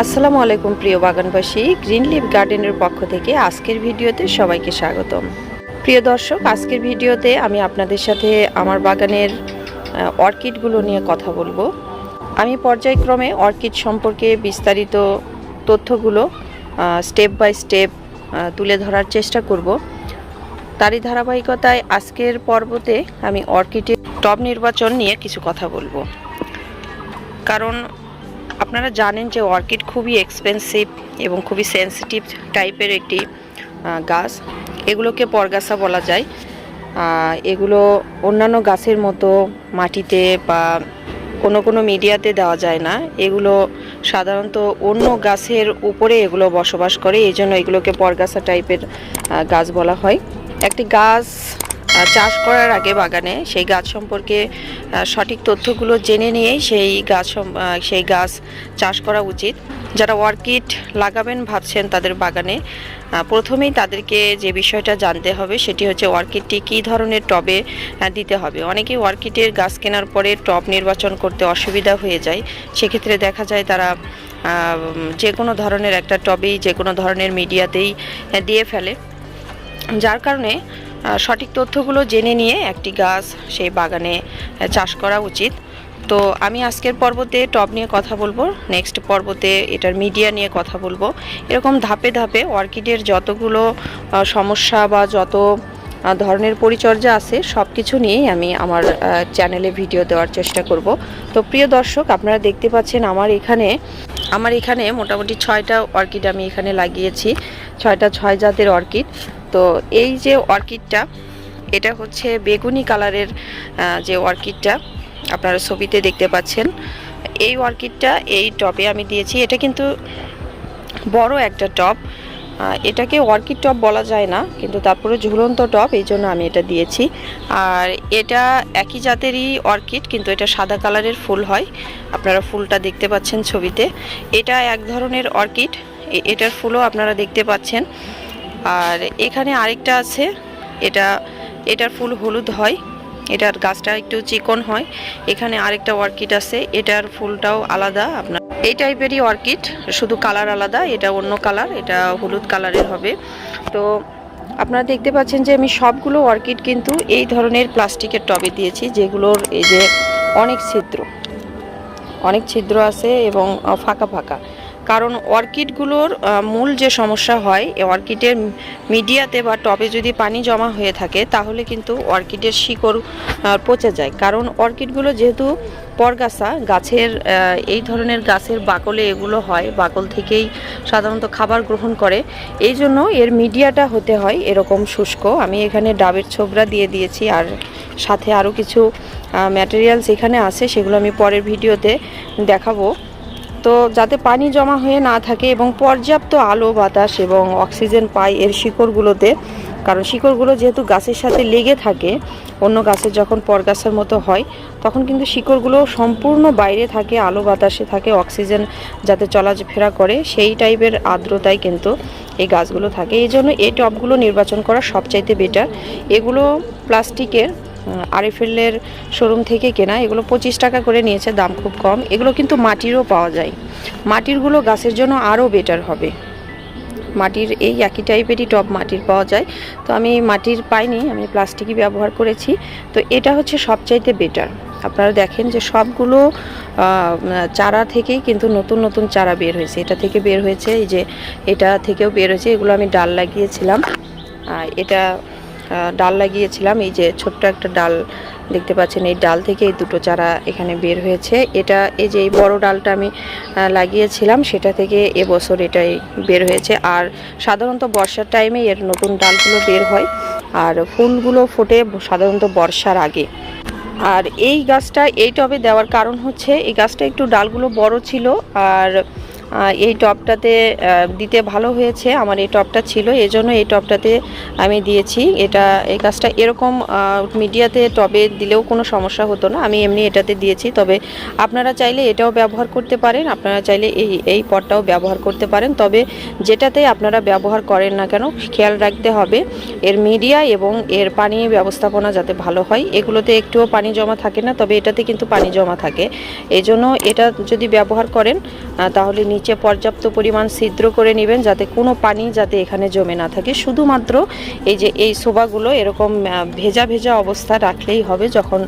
আসসালামু আলাইকুম প্রিয় বাগানবাসী, গ্রিন লিভ গার্ডেনের পক্ষ থেকে আজকের ভিডিওতে সবাইকে স্বাগতম। প্রিয় দর্শক, আজকের ভিডিওতে আমি আপনাদের সাথে আমার বাগানের অর্কিডগুলো নিয়ে কথা বলব। আমি পর্যায়ক্রমে অর্কিড সম্পর্কে বিস্তারিত তথ্যগুলো স্টেপ বাই স্টেপ তুলে ধরার চেষ্টা করব। তারই ধারাবাহিকতায় আজকের পর্বতে আমি অর্কিডের টব নির্বাচন নিয়ে কিছু কথা বলব। কারণ আপনারা জানেন যে অর্কিড খুবই এক্সপেন্সিভ এবং খুবই সেনসিটিভ টাইপের একটি গাছ। এগুলোকে পরগাছা বলা যায়। এগুলো অন্যান্য গাছের মতো মাটিতে বা কোনো কোনো মিডিয়াতে দেওয়া যায় না। এগুলো সাধারণত অন্য গাছের উপরে এগুলো বসবাস করে, এই জন্য এগুলোকে পরগাছা টাইপের গাছ বলা হয়। একটি গাছ চাষ করার আগে বাগানে সেই গাছ সম্পর্কে সঠিক তথ্যগুলো জেনে নিয়েই সেই গাছ সেই গাছ চাষ করা উচিত। যারা অর্কিড লাগাবেন ভাবছেন তাদের বাগানে প্রথমেই তাদেরকে যে বিষয়টা জানতে হবে সেটি হচ্ছে অর্কিডটি কী ধরনের টবে দিতে হবে। অনেকেই অর্কিডের গাছ কেনার পরে টব নির্বাচন করতে অসুবিধা হয়ে যায়। সেক্ষেত্রে দেখা যায় তারা যে কোনো ধরনের একটা টবেই, যে কোনো ধরনের মিডিয়াতেই দিয়ে ফেলে। যার কারণে সঠিক তথ্যগুলো জেনে নিয়ে একটি গাছ সেই বাগানে চাষ করা উচিত। তো আমি আজকের পর্বতে টব নিয়ে কথা বলব, নেক্সট পর্বতে এটার মিডিয়া নিয়ে কথা বলব। এরকম ধাপে ধাপে অর্কিডের যতগুলো সমস্যা বা যত ধরনের পরিচর্যা আছে সব কিছু নিয়েই আমি আমার চ্যানেলে ভিডিও দেওয়ার চেষ্টা করব। তো প্রিয় দর্শক, আপনারা দেখতে পাচ্ছেন আমার এখানে আমার এখানে মোটামুটি ছয়টা অর্কিড আমি এখানে লাগিয়েছি। ছয়টা, ছয় জাতের অর্কিড। তো এই যে অর্কিডটা এটা হচ্ছে বেগুনি কালারের যে অর্কিডটা আপনারা ছবিতে দেখতে পাচ্ছেন। এই অর্কিডটা এই টবে আমি দিয়েছি। এটা কিন্তু বড় একটা আহ, এটাকে অর্কিড টব বলা যায় না কিন্তু তারপরে ঝুলন্ত টব এই জন্য আমি এটা দিয়েছি। আর এটা একই জাতেরই অর্কিড কিন্তু এটা সাদা কালারের ফুল হয়। আপনারা ফুলটা দেখতে পাচ্ছেন ছবিতে। এটা এক ধরনের অর্কিড। এটার ফুলও আপনারা দেখতে পাচ্ছেন। আর এখানে আরেকটা আছে। এটা, এটার ফুল হলুদ হয়। এটার গাছটা একটু চিকন হয়। এখানে আরেকটা অর্কিড আছে। এটার ফুলটাও আলাদা। আপনার এই টাইপেরই অর্কিড। শুধু কালার আলাদা। এটা অন্য কালার। এটা হলুদ কালারের হবে। তো আপনারা দেখতে পাচ্ছেন যে আমি সবগুলো অর্কিড কিন্তু এই ধরনের প্লাস্টিকের টবে দিয়েছি, যেগুলোর এই যে অনেক ছিদ্র। অনেক ছিদ্র আছে এবং ফাঁকা ফাঁকা। কারণ অর্কিডগুলোর মূল যে সমস্যা হয় অর্কিডের মিডিয়াতে বা টবে যদি পানি জমা হয়ে থাকে, তাহলে কিন্তু অর্কিডের শিকড় পচে যায়। কারণ অর্কিডগুলো যেহেতু পরগাছা, গাছের এই ধরনের গাছের বাকলে এগুলো হয়, বাকল থেকেই সাধারণত খাবার গ্রহণ করে। এই জন্য এর মিডিয়াটা হতে হয় এরকম শুষ্ক। আমি এখানে ডাবের ছোবরা দিয়ে দিয়েছি আর সাথে আরও কিছু ম্যাটেরিয়ালস এখানে আছে, সেগুলো আমি পরের ভিডিওতে দেখাবো। তো যাতে পানি জমা হয়ে না থাকে এবং পর্যাপ্ত আলো, বাতাস এবং অক্সিজেন পায় এর শিকড়গুলোতে। কারণ শিকড়গুলো যেহেতু গাছের সাথে লেগে থাকে, অন্য গাছের যখন পরগাছের মতো হয়, তখন কিন্তু শিকড়গুলো সম্পূর্ণ বাইরে থাকে, আলো বাতাসে থাকে, অক্সিজেন যাতে চলাফেরা করে, সেই টাইপের আর্দ্রতায় কিন্তু এই গাছগুলো থাকে। এই জন্য এই টবগুলো নির্বাচন করা সবচাইতে বেটার এগুলো প্লাস্টিকের আরএফএলের শোরুম থেকে কেনা, এগুলো পঁচিশ টাকা করে নিয়েছে, দাম খুব কম। এগুলো কিন্তু মাটিরও পাওয়া যায়। মাটিরগুলো গাছের জন্য আরও বেটার হবে। মাটির এই একই টাইপেরই টব মাটির পাওয়া যায়। তো আমি মাটির পাইনি, আমি প্লাস্টিকই ব্যবহার করেছি। তো এটা হচ্ছে সবচাইতে বেটার আপনারা দেখেন যে সবগুলো চারা থেকেই কিন্তু নতুন নতুন চারা বের হয়েছে। এটা থেকে বের হয়েছে, এই যে এটা থেকেও বের হয়েছে, এগুলো আমি ডাল লাগিয়েছিলাম। এটা ডাল লাগিয়েছিলাম। এই যে ছোট্ট একটা ডাল দেখতে পাচ্ছেন, এই ডাল থেকে এই দুটো চারা এখানে বের হয়েছে। এটা এই যে এই বড় ডালটা আমি লাগিয়েছিলাম, সেটা থেকে এবছর এটাই বের হয়েছে। আর সাধারণত বর্ষার টাইমে এর নতুন ডালগুলো বের হয়। আর ফুলগুলো ফোটে সাধারণত বর্ষার আগে। আর এই গাছটা এই টবে দেওয়ার কারণ হচ্ছে, এই গাছটা একটু ডালগুলো বড় ছিল। আর এই টবটাতে আহ, দিতে ভালো হয়েছে আমার এই টবটা ছিল এজন্য এই টবটাতে আমি দিয়েছি। এটা এই কাজটা এরকম মিডিয়াতে টবে দিলেও কোনো সমস্যা হতো না আমি এমনি এটাতে দিয়েছি। তবে আপনারা চাইলে এটাও ব্যবহার করতে পারেন আপনারা চাইলে এই এই পটটাও ব্যবহার করতে পারেন। তবে যেটাতে আপনারা ব্যবহার করেন না কেন খেয়াল রাখতে হবে এর মিডিয়া এবং এর পানি ব্যবস্থাপনা যাতে ভালো হয়। এগুলোতে একটুও পানি জমা থাকে না তবে এটাতে কিন্তু পানি জমা থাকে। এই জন্য এটা যদি ব্যবহার করেন তাহলে নিচে নিচে পর্যাপ্ত পরিমাণ ছিদ্র করে নেবেন যাতে কোনো পানি যাতে এখানে জমে না থাকে। শুধুমাত্র এই যে এই শোভাগুলো এরকম ভেজা ভেজা অবস্থা রাখলেই হবে। যখন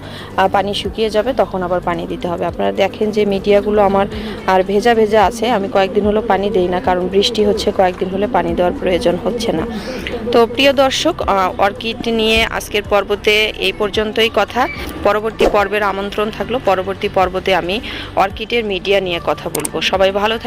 পানি শুকিয়ে যাবে তখন আবার পানি দিতে হবে। আপনারা দেখেন যে মিডিয়াগুলো আমার আর ভেজা ভেজা আছে। আমি কয়েকদিন হলো পানি দেই না, কারণ বৃষ্টি হচ্ছে, কয়েকদিন হলে পানি দেওয়ার প্রয়োজন হচ্ছে না। তো প্রিয় দর্শক অর্কিড নিয়ে আজকের পর্বতে এই পর্যন্তই কথা। পরবর্তী পর্বের আমন্ত্রণ থাকল। পরবর্তী পর্বতে আমি অর্কিডের মিডিয়া নিয়ে কথা বলব। সবাই ভালো